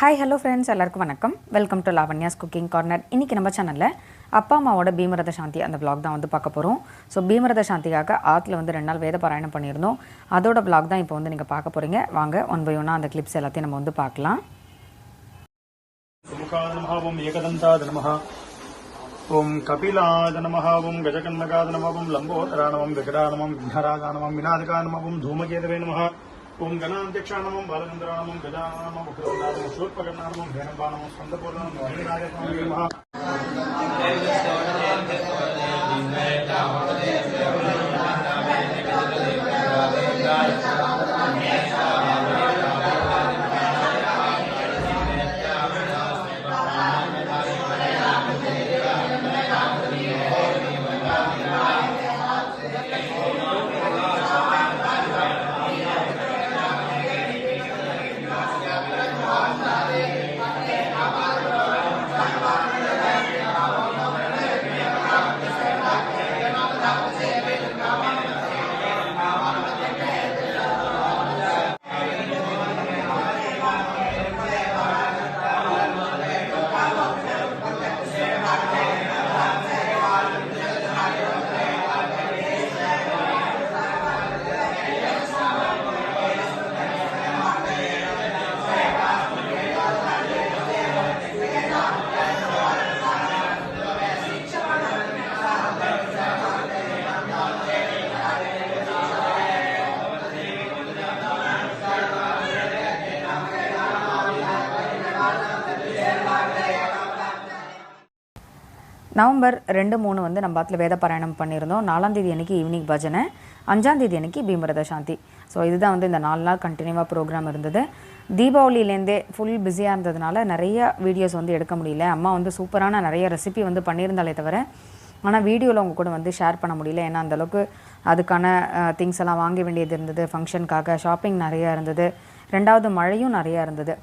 Hi hello friends எல்லாருக்கும் வணக்கம். Welcome to Lavanya's cooking corner இன்றைக்கி நம்ம சேனலில் அப்பா அம்மாவோட பீமரத சாந்தி அந்த பிளாக் தான் வந்து பார்க்க போகிறோம் ஸோ பீமரத சாந்திக்காக ஆற்றுல வந்து ரெண்டு நாள் வேத பாராயணம் பண்ணியிருந்தோம். அதோட பிளாக் தான் இப்போ வந்து நீங்கள் பார்க்க போகிறீங்க வாங்க ஒன் பை ஒன்னாக அந்த கிளிப்ஸ் எல்லாத்தையும் நம்ம வந்து பார்க்கலாம். ஓம் ஏகதந்தாத நம ஓம் கபிலாத நம தூமகேதவே நம ఓం గణాధ్యక్షాణమం బాలచంద్రాణమం గజానామం ఉగ్రవనామం శూర్పగణామం ధనపానం స్కందపూర్ణం వాహిరాజ நவம்பர் ரெண்டு மூணு வந்து நம்ம பாத்துல வேத பாராயணம் பண்ணியிருந்தோம் நாலாம் தேதி அன்னைக்கு ஈவினிங் பஜனை அஞ்சாம் தேதி அன்னைக்கு பீமரத சாந்தி. ஸோ இதுதான் வந்து இந்த நாலு நாள் கண்டினியூவாக ப்ரோக்ராம் இருந்தது. தீபாவளியிலேருந்தே ஃபுல் பிஸியாக இருந்ததுனால நிறைய வீடியோஸ் வந்து எடுக்க முடியல. அம்மா வந்து சூப்பரான நிறைய ரெசிபி வந்து பண்ணியிருந்தாலே தவிர ஆனால் வீடியோவில் அவங்க கூட வந்து ஷேர் பண்ண முடியல. ஏன்னா அந்தளவுக்கு அதுக்கான திங்ஸ் எல்லாம் வாங்க வேண்டியது இருந்தது. ஃபங்க்ஷனுக்காக ஷாப்பிங் நிறையா இருந்தது. ரெண்டாவது மழையும் நிறையா இருந்தது.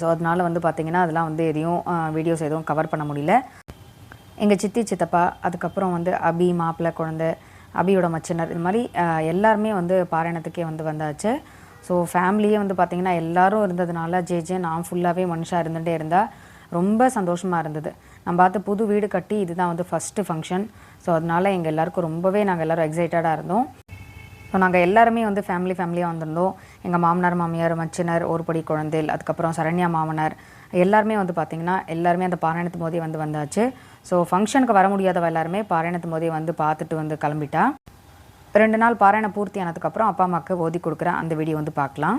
ஸோ அதனால வந்து பார்த்திங்கன்னா அதெல்லாம் வந்து எதையும் வீடியோஸ் எதுவும் கவர் பண்ண முடியல. எங்கள் சித்தி சித்தப்பா அதுக்கப்புறம் வந்து அபி மாப்பிள்ளை குழந்தை அபியோட மச்சினர் இது மாதிரி எல்லாருமே வந்து பாராயணத்துக்கே வந்து வந்தாச்சு. ஸோ ஃபேமிலியே வந்து பார்த்திங்கன்னா எல்லாரும் இருந்ததுனால ஜே ஜே நான் ஃபுல்லாகவே மனுஷாக இருந்துகிட்டே இருந்தால் ரொம்ப சந்தோஷமாக இருந்தது. நம்ம பார்த்து புது வீடு கட்டி இதுதான் வந்து ஃபஸ்ட்டு ஃபங்க்ஷன் ஸோ அதனால எங்கள் எல்லாருக்கும் ரொம்பவே நாங்கள் எல்லோரும் எக்ஸைட்டடாக இருந்தோம். ஸோ நாங்கள் எல்லாருமே வந்து ஃபேமிலி ஃபேமிலியாக வந்திருந்தோம். எங்கள் மாமனார் மாமியார் மச்சினர் ஒருபடி குழந்தைகள் அதுக்கப்புறம் சரண்யா மாமனார் எல்லாருமே வந்து பார்த்திங்கன்னா எல்லாருமே அந்த பாராயணத்து போதே வந்து வந்தாச்சு. ஸோ ஃபங்க்ஷனுக்கு வர முடியாதவ எல்லாருமே பாராயணத்து போதே வந்து பார்த்துட்டு வந்து கிளம்பிட்டா. ரெண்டு நாள் பாராயணம் பூர்த்தி ஆனதுக்கப்புறம் அப்பா அம்மாவுக்கு ஓதி கொடுக்குற அந்த வீடியோ வந்து பார்க்கலாம்.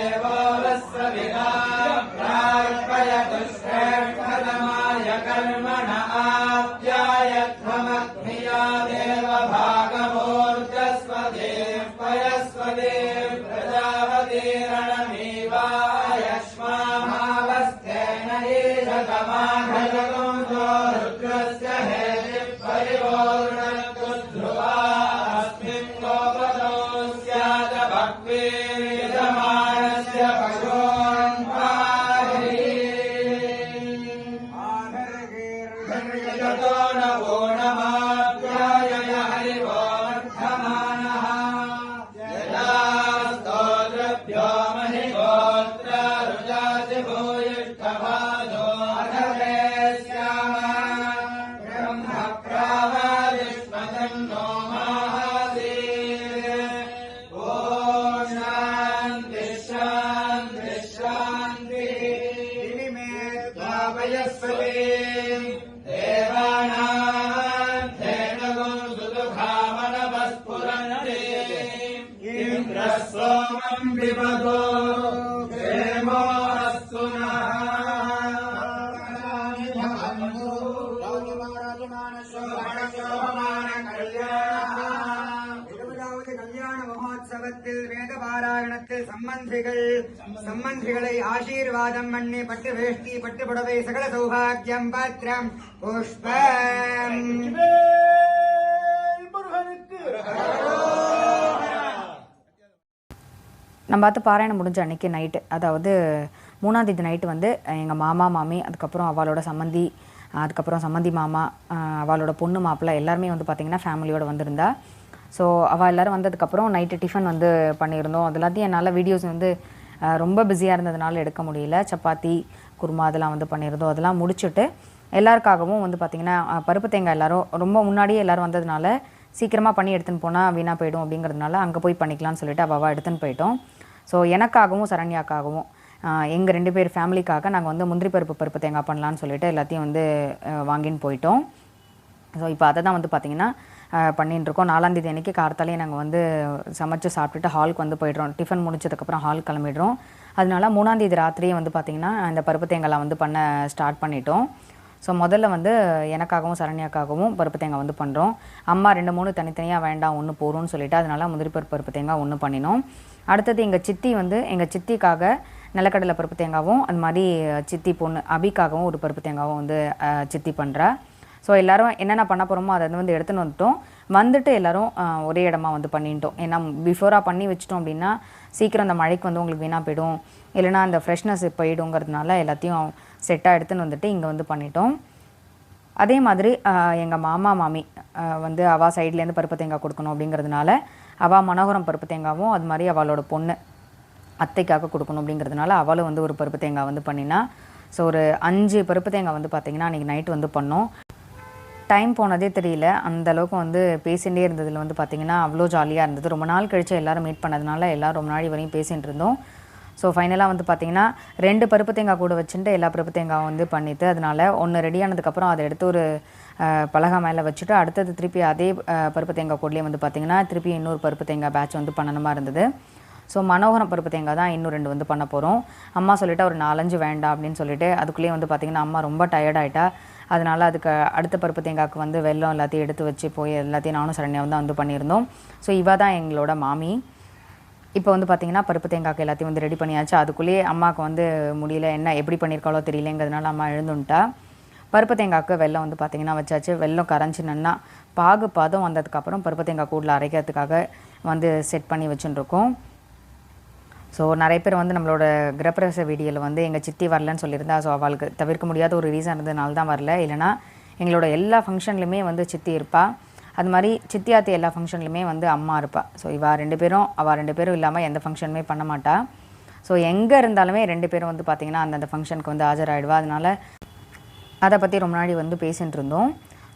गोपदो स्याद மகோத்சவத்தில் வேத பாராயணத்தில் சம்பந்திகள் சம்பந்திகளை ஆசீர்வாதம் பண்ணி பட்டு வேஷ்டி பட்டு புடவை சகல சௌபாகியம் பாத்திரம் புஷ்பம். நம்ம பார்த்து பாராயணம் முடிஞ்ச அன்றைக்கி நைட்டு அதாவது மூணாம் தேதி நைட்டு வந்து எங்கள் மாமா மாமி அதுக்கப்புறம் அவளோட சம்மந்தி அதுக்கப்புறம் சம்மந்தி மாமா அவளோட பொண்ணு மாப்பிள்ளை எல்லாருமே வந்து பார்த்திங்கன்னா ஃபேமிலியோடு வந்திருந்தா. ஸோ அவள் எல்லோரும் வந்ததுக்கப்புறம் நைட்டு டிஃபன் வந்து பண்ணியிருந்தோம். அது எல்லாத்தையும் என்னால் வீடியோஸ் வந்து ரொம்ப பிஸியாக இருந்ததுனால எடுக்க முடியல. சப்பாத்தி குருமா அதெல்லாம் வந்து பண்ணியிருந்தோம். அதெல்லாம் முடிச்சுட்டு எல்லாருக்காகவும் வந்து பார்த்திங்கன்னா பருப்பு தேங்காய் எல்லோரும் ரொம்ப முன்னாடியே எல்லாரும் வந்ததுனால சீக்கிரமாக பண்ணி எடுத்துன்னு போனால் வீணாக போயிடும் அப்படிங்கிறதுனால அங்கே போய் பண்ணிக்கலாம்னு சொல்லிட்டு அவள் எடுத்துன்னு போயிட்டோம். ஸோ எனக்காகவும் சரண்யாக்காகவும் எங்கள் ரெண்டு பேர் ஃபேமிலிக்காக நாங்கள் வந்து முந்திரி பருப்பு பருப்பு தேங்காய் பண்ணலான்னு சொல்லிட்டு எல்லாத்தையும் வந்து வாங்கின்னு போயிட்டோம். ஸோ இப்போ அதை தான் வந்து பார்த்திங்கன்னா ஆஹ் இருக்கோம். நாலாந்தேதி அன்றைக்கி கார்த்தாலே நாங்கள் வந்து சமைச்சு சாப்பிட்டுட்டு ஹாலுக்கு வந்து போயிடுறோம். டிஃபன் முடிச்சதுக்கப்புறம் ஹால் கிளம்பிடுறோம். அதனால மூணாந்தேதி ராத்திரியே வந்து பார்த்திங்கன்னா அந்த பருப்பு தேங்காய்லாம் வந்து பண்ண ஸ்டார்ட் பண்ணிட்டோம். ஸோ முதல்ல வந்து எனக்காகவும் சரண்யாக்காகவும் பருப்பு தேங்காய் வந்து பண்ணுறோம் அம்மா ரெண்டு மூணு தனித்தனியாக வேண்டாம் ஒன்று போகிறோம்னு சொல்லிட்டு அதனால முந்திரி பருப்பு பருப்பு தேங்காய் ஒன்று பண்ணினோம். அடுத்தது எங்கள் சித்தி வந்து எங்கள் சித்திக்காக நிலக்கடலை பருப்பு தேங்காவும் அது மாதிரி சித்தி பொண்ணு அபிக்காகவும் ஒரு பருப்பு தேங்காவும் வந்து சித்தி பண்ணுறா ஸோ எல்லாரும் என்னென்ன பண்ண போகிறோமோ அதை வந்து எடுத்துன்னு வந்துட்டோம். வந்துட்டு எல்லோரும் ஒரே இடமா வந்து பண்ணிட்டோம். ஏன்னா பிஃபோராக பண்ணி வச்சிட்டோம் அப்படின்னா சீக்கிரம் அந்த மழைக்கு வந்து உங்களுக்கு வீணாக போயிடும். இல்லைன்னா அந்த ஃப்ரெஷ்னஸ் போயிடுங்கிறதுனால எல்லாத்தையும் செட்டாக எடுத்துன்னு வந்துட்டு இங்கே வந்து பண்ணிட்டோம். அதே மாதிரி எங்கள் மாமா மாமி வந்து அவா சைட்லேருந்து பருப்பு தேங்காய் கொடுக்கணும் அப்படிங்கிறதுனால அவா மனோகரம் பருப்பு தேங்காவும் அது மாதிரி அவளோட பொண்ணு அத்தைக்காக கொடுக்கணும் அப்படிங்கிறதுனால அவளும் வந்து ஒரு பருப்பு தேங்காய் வந்து பண்ணினா. ஸோ ஒரு அஞ்சு பருப்பு தேங்காய் வந்து பார்த்திங்கன்னா அன்றைக்கி நைட் வந்து பண்ணோம். டைம் போனதே தெரியல. அந்த அளவுக்கு வந்து பேசிகிட்டே இருந்ததில் வந்து பார்த்திங்கன்னா அவ்வளோ ஜாலியாக இருந்தது. ரொம்ப நாள் கழித்து எல்லாரும் மீட் பண்ணதுனால எல்லோரும் ரொம்ப நாள் வரையும் பேசிகிட்டு இருந்தோம். ஸோ ஃபைனலாக வந்து பார்த்திங்கன்னா ரெண்டு பருப்பு தேங்காய் கூட வச்சுட்டு எல்லா பருப்பு தேங்காயும் வந்து பண்ணிவிட்டு அதனால ஒன்று ரெடி ஆனதுக்கப்புறம் அதை எடுத்து ஒரு பலகா மேலே வச்சுட்டு அடுத்தது திருப்பி அதே பருப்பு தேங்காய் கூடலேயே வந்து பார்த்திங்கன்னா திருப்பி இன்னொரு பருப்பு தேங்காய் பேட்ச் வந்து பண்ணணுமா இருந்தது. ஸோ மனோகரம் பருப்பு தேங்காய் தான் இன்னும் ரெண்டு வந்து பண்ண போகிறோம் அம்மா சொல்லிட்டு ஒரு நாலஞ்சு வேண்டாம் அப்படின்னு சொல்லிட்டு அதுக்குள்ளேயே வந்து பார்த்திங்கன்னா அம்மா ரொம்ப டயர்டாயிட்டா அதனால் அதுக்கு அடுத்த பருப்பு தேங்காய்க்கு வந்து வெள்ளம் எல்லாத்தையும் எடுத்து வச்சு போய் எல்லாத்தையும் நானும் சரண்யாவும் தான் வந்து பண்ணியிருந்தோம். ஸோ இவ தான் எங்களோட மாமி. இப்போ வந்து பார்த்தீங்கன்னா பருப்பு தேங்காய்க்கு எல்லாத்தையும் வந்து ரெடி பண்ணியாச்சு. அதுக்குள்ளேயே அம்மாவுக்கு வந்து முடியல என்ன எப்படி பண்ணியிருக்காளோ தெரியலங்கிறதுனால அம்மா எழுந்துட்டா. பருப்பு தேங்காய்க்கு வெல்லம் வந்து பார்த்தீங்கன்னா வச்சாச்சு. வெள்ளம் கரைஞ்சி நின்னா பாகு பதம் வந்ததுக்கப்புறம் பருப்பு தேங்காய் கூடில் அரைக்கிறதுக்காக வந்து செட் பண்ணி வச்சுட்டுருக்கோம். ஸோ நிறைய பேர் வந்து நம்மளோட கிரகப்பிரவேச வீடியோவில் வந்து எங்கள் சித்தி வரலன்னு சொல்லியிருந்தா. ஸோ அவளுக்கு தவிர்க்க முடியாத ஒரு ரீசன் இருந்ததுனால தான் வரல. இல்லைனா எங்களோட எல்லா ஃபங்க்ஷன்லையுமே வந்து சித்தி இருப்பாள் அது மாதிரி சித்தியாத்தி எல்லா ஃபங்க்ஷன்லையுமே வந்து அம்மா இருப்பாள் ஸோ இவா ரெண்டு பேரும் அவள் ரெண்டு பேரும் இல்லாமல் எந்த ஃபங்க்ஷனுமே பண்ண மாட்டாள் ஸோ எங்கே இருந்தாலுமே ரெண்டு பேரும் வந்து பார்த்திங்கன்னா அந்தந்த ஃபங்க்ஷனுக்கு வந்து ஆஜராகிடுவா அதனால் அதை பற்றி ரொம்ப நாடி வந்து பேசிகிட்டு இருந்தோம்.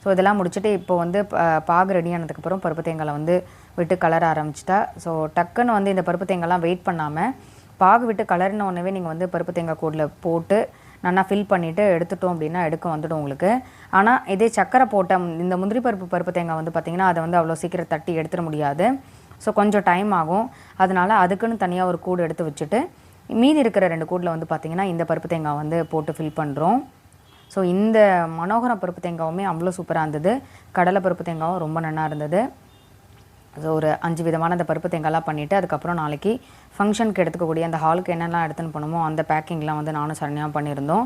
ஸோ இதெல்லாம் முடிச்சுட்டு இப்போ வந்து ப- பாகு ரெடி ஆனதுக்கப்புறம் பருப்பு தேங்காயை வந்து விட்டு கலர ஆரம்பிச்சிட்டா. ஸோ டக்குன்னு வந்து இந்த பருப்பு தேங்காய்லாம் வெயிட் பண்ணாமல் பாகு விட்டு கலர்ன உடனே நீங்கள் வந்து பருப்பு தேங்காய் கூடில் போட்டு நல்லா ஃபில் பண்ணிவிட்டு எடுத்துட்டோம் அப்படின்னா எடுக்க வந்துடும் உங்களுக்கு. ஆனால் இதே சக்கரை போட்ட இந்த முந்திரி பருப்பு பருப்பு தேங்காய் வந்து பார்த்திங்கன்னா அதை வந்து அவ்வளோ சீக்கிரம் தட்டி எடுத்துட முடியாது. ஸோ கொஞ்சம் டைம் ஆகும். அதனால அதுக்குன்னு தனியாக ஒரு கூடு எடுத்து வச்சுட்டு மீதி இருக்கிற ரெண்டு கூடில் வந்து பார்த்திங்கன்னா இந்த பருப்பு தேங்காய் வந்து போட்டு ஃபில் பண்ணுறோம் ஸோ இந்த மனோகரம் பருப்பு தேங்காவுமே அவ்வளோ சூப்பராக இருந்தது. கடலை பருப்பு தேங்காவும் ரொம்ப நல்லா இருந்தது. ஸோ ஒரு அஞ்சு விதமான அந்த பருப்பு தேங்காய்லாம் பண்ணிவிட்டு அதுக்கப்புறம் நாளைக்கு ஃபங்க்ஷனுக்கு எடுத்துக்கக்கூடிய அந்த ஹாலுக்கு என்னெல்லாம் எடுத்துன்னு போனோமோ அந்த பேக்கிங்லாம் வந்து நானும் சரணியாக பண்ணியிருந்தோம்.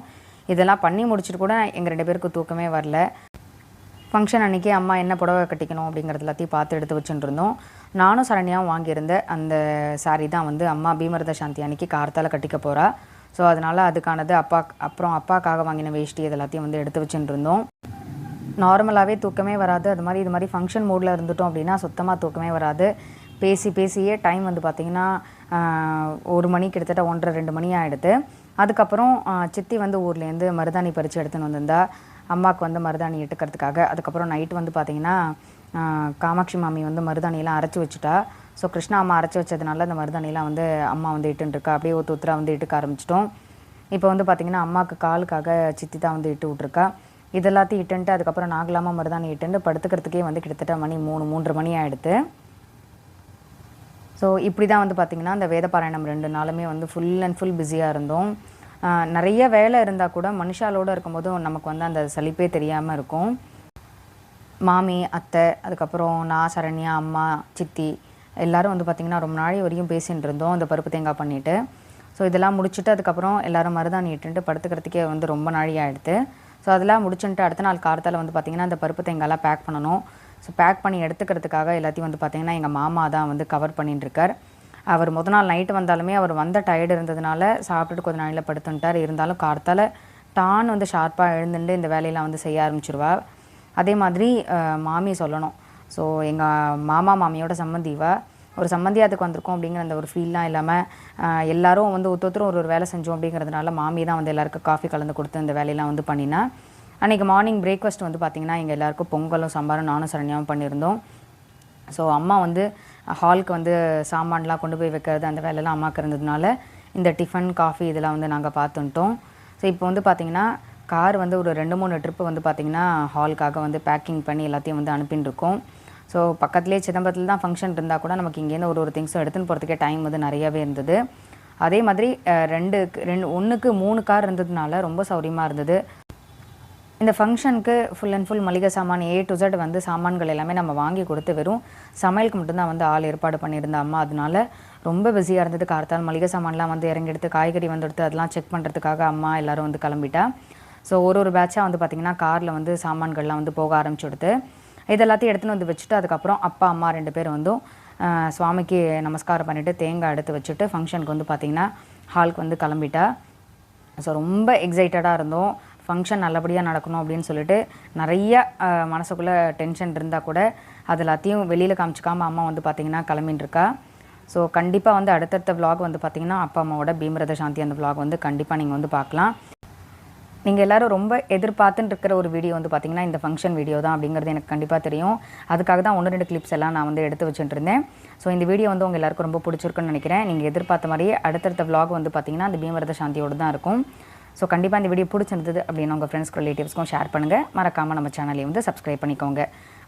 இதெல்லாம் பண்ணி முடிச்சுட்டு கூட எங்கள் ரெண்டு பேருக்கு தூக்கமே வரல. ஃபங்க்ஷன் அன்றைக்கி அம்மா என்ன புடவை கட்டிக்கணும் அப்படிங்கிறது எல்லாத்தையும் பார்த்து எடுத்து வச்சுட்டுருந்தோம். நானும் சரணியாகவும் வாங்கியிருந்த அந்த சாரீ தான் வந்து அம்மா பீமரத சாந்தி அன்னைக்கு கார்த்தால் கட்டிக்க போகிறா ஸோ அதனால் அதுக்கானது அப்பா அப்புறம் அப்பாக்காக வாங்கின வேஷ்டி இது எல்லாத்தையும் வந்து எடுத்து வச்சுட்டுருந்தோம். நார்மலாகவே தூக்கமே வராது. அது மாதிரி இது மாதிரி ஃபங்க்ஷன் மூடில் இருந்துட்டோம் அப்படின்னா சுத்தமாக தூக்கமே வராது. பேசி பேசியே டைம் வந்து பார்த்திங்கன்னா ஒரு மணி கிட்டத்தட்ட ஒன்றரை ரெண்டு மணி ஆகிடுது அதுக்கப்புறம் சித்தி வந்து ஊர்லேருந்து மருதாணி பறித்து எடுத்துன்னு வந்திருந்தா அம்மாவுக்கு வந்து மருதாணி எடுக்கிறதுக்காக. அதுக்கப்புறம் நைட் வந்து பார்த்திங்கன்னா காமாட்சி மாமி வந்து மருதாணியெல்லாம் அரைச்சி வச்சுட்டா. ஸோ கிருஷ்ணா அம்மா அரைச்சி வச்சதுனால அந்த மருதாணியெல்லாம் வந்து அம்மா வந்து இட்டுருக்கா அப்படியே ஒத்து ஒத்துரா வந்து இட்டுக்க ஆரம்பிச்சிட்டோம். இப்போ வந்து பார்த்திங்கன்னா அம்மாவுக்கு காலுக்காக சித்தி தான் வந்து இட்டு விட்ருக்கா இது எல்லாத்தையும் இட்டுன்ட்டு அதுக்கப்புறம் நாகலாமா மருதாணி இட்டுன்ட்டு படுத்துக்கிறதுக்கே வந்து கிட்டத்தட்ட மணி மூணு மூன்று மணி ஆகிடுது ஸோ இப்படி தான் வந்து பார்த்திங்கன்னா அந்த வேதபாராயணம் ரெண்டு நாளுமே வந்து ஃபுல் அண்ட் ஃபுல் பிஸியாக இருந்தோம். நிறைய வேலை இருந்தால் கூட மனுஷாலோடு இருக்கும்போதும் நமக்கு வந்து அந்த சலிப்பே தெரியாமல் இருக்கும். மாமி அத்தை அதுக்கப்புறம் நான் சரண்யா அம்மா சித்தி எல்லோரும் வந்து பார்த்திங்கன்னா ரொம்ப நாளை வரையும் பேசிகிட்டு இருந்தோம் அந்த பருப்பு தேங்காய் பண்ணிவிட்டு ஸோ இதெல்லாம் முடிச்சுட்டு அதுக்கப்புறம் எல்லாரும் மருதாணி இட்டுன்ட்டு படுத்துக்கிறதுக்கே வந்து ரொம்ப நாழி ஆகிடுது ஸோ அதெல்லாம் முடிச்சுட்டு அடுத்த நாள் காலத்தில் வந்து பார்த்திங்கன்னா அந்த பருப்பு தேங்காய்லாம் பேக் பண்ணணும். ஸோ பேக் பண்ணி எடுத்துக்கிறதுக்காக எல்லாத்தையும் வந்து பார்த்திங்கன்னா எங்கள் மாமா தான் வந்து கவர் பண்ணிட்டு இருக்கார் அவர் முத நாள் நைட்டு வந்தாலுமே அவர் வந்த டயர்டு இருந்ததுனால சாப்பிட்டுட்டு கொஞ்சம் நாளில் படுத்துட்டார் இருந்தாலும் கார்த்தால டான் வந்து ஷார்ப்பாக எழுந்துட்டு இந்த வேலையெல்லாம் வந்து செய்ய ஆரம்பிச்சிருவா அதே மாதிரி மாமி சொல்லணும். ஸோ எங்கள் மாமா மாமியோட சம்மந்திவா ஒரு சம்மந்தியாக அதுக்கு வந்திருக்கோம் அப்படிங்கிற அந்த ஒரு ஃபீல்லாம் இல்லாமல் எல்லாரும் வந்து ஒருத்தரும் ஒரு ஒரு வேலை செஞ்சோம் அப்படிங்கிறதுனால மாமி தான் வந்து எல்லாருக்கும் காஃபி கலந்து கொடுத்து இந்த வேலையெல்லாம் வந்து பண்ணினா. அன்றைக்கி மார்னிங் பிரேக்ஃபாஸ்ட் வந்து பார்த்திங்கன்னா எங்கள் எல்லாருக்கும் பொங்கலும் சாம்பாரும் நானும் சரணியாகவும் பண்ணியிருந்தோம். ஸோ அம்மா வந்து ஹாலுக்கு வந்து சாமான்லாம் கொண்டு போய் வைக்கிறது அந்த வேலையெல்லாம் அம்மாவுக்கு இருந்ததுனால இந்த டிஃபன் காஃபி இதெல்லாம் வந்து நாங்கள் பார்த்துட்டோம் ஸோ இப்போ வந்து பார்த்திங்கன்னா கார் வந்து ஒரு ரெண்டு மூணு ட்ரிப்பு வந்து பார்த்திங்கன்னா ஹாலுக்காக வந்து பேக்கிங் பண்ணி எல்லாத்தையும் வந்து அனுப்பின்னு இருக்கோம் ஸோ பக்கத்துலேயே சிதம்பரத்தில் தான் ஃபங்க்ஷன் இருந்தால் கூட நமக்கு இங்கேருந்து ஒரு ஒரு திங்ஸும் எடுத்துன்னு போகிறதுக்கே டைம் வந்து நிறையவே இருந்தது. அதே மாதிரி ரெண்டு ரெண்டு ஒன்றுக்கு மூணு கார் இருந்ததுனால ரொம்ப சௌரியமாக இருந்தது. இந்த ஃபங்க்ஷனுக்கு ஃபுல் அண்ட் ஃபுல் மளிகை சாமான் ஏ டு Z வந்து சாமான்கள் எல்லாமே நம்ம வாங்கி கொடுத்து வெறும் சமையலுக்கு மட்டும்தான் வந்து ஆள் ஏற்பாடு பண்ணியிருந்த அம்மா. அதனால ரொம்ப பிஸியாக இருந்தது. கார்த்தால் மளிகை சாமான்லாம் வந்து இறங்கி எடுத்து காய்கறி வந்து எடுத்து அதெல்லாம் செக் பண்ணுறதுக்காக அம்மா எல்லோரும் வந்து கிளம்பிட்டா. ஸோ ஒரு ஒரு பேட்சாக வந்து பார்த்திங்கன்னா காரில் வந்து சாமான்கள்லாம் வந்து போக ஆரம்பிச்சுடுது இதெல்லாத்தையும் எடுத்துன்னு வந்து வச்சுட்டு அதுக்கப்புறம் அப்பா அம்மா ரெண்டு பேரும் வந்து சுவாமிக்கு நமஸ்காரம் பண்ணிவிட்டு தேங்காய் எடுத்து வச்சுட்டு ஃபங்க்ஷனுக்கு வந்து பார்த்திங்கன்னா ஹாலுக்கு வந்து கிளம்பிட்டா. ஸோ ரொம்ப எக்ஸைட்டடாக இருந்தோம். ஃபங்க்ஷன் நல்லபடியாக நடக்கணும் அப்படின்னு சொல்லிட்டு நிறைய மனசுக்குள்ளே டென்ஷன் இருந்தால் கூட அது எல்லாத்தையும் வெளியில் காமிச்சிக்காம அம்மா வந்து பார்த்திங்கன்னா கிளம்பின்னு இருக்கா ஸோ கண்டிப்பாக வந்து அடுத்தடுத்த vlog வந்து பார்த்திங்கன்னா அப்பா அம்மாவோட பீமரத சாந்தி அந்த vlog வந்து கண்டிப்பாக நீங்கள் வந்து பார்க்கலாம் நீங்கள் எல்லோரும் ரொம்ப எதிர்பார்த்துன்னு இருக்கிற ஒரு வீடியோ வந்து பார்த்தீங்கன்னா இந்த ஃபங்க்ஷன் வீடியோ தான் அப்படிங்கிறது எனக்கு கண்டிப்பாக தெரியும். அதுக்காக தான் ஒன்று ரெண்டு கிளிப்ஸ் எல்லாம் நான் வந்து எடுத்து வச்சுட்டு இருந்தேன் ஸோ இந்த வீடியோ வந்து உங்கள் எல்லாருக்கும் ரொம்ப பிடிச்சிருக்குன்னு நினைக்கிறேன். நீங்கள் எதிர்பார்த்த மாதிரியே அடுத்தடுத்த vlog வந்து பார்த்தீங்கன்னா அந்த பீமரத சாந்தியோடு தான் இருக்கும். ஸோ கண்டிப்பாக இந்த வீடியோ பிடிச்சிருந்தது அப்படின்னு உங்கள் ஃப்ரெண்ட்ஸ்க்கு ரிலேட்டிவ்ஸ்க்கும் ஷேர் பண்ணுங்கள் மறக்காமல் நம்ம சேனலையும் வந்து சப்ஸ்கிரைப் பண்ணிக்கோங்க.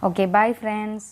Okay bye friends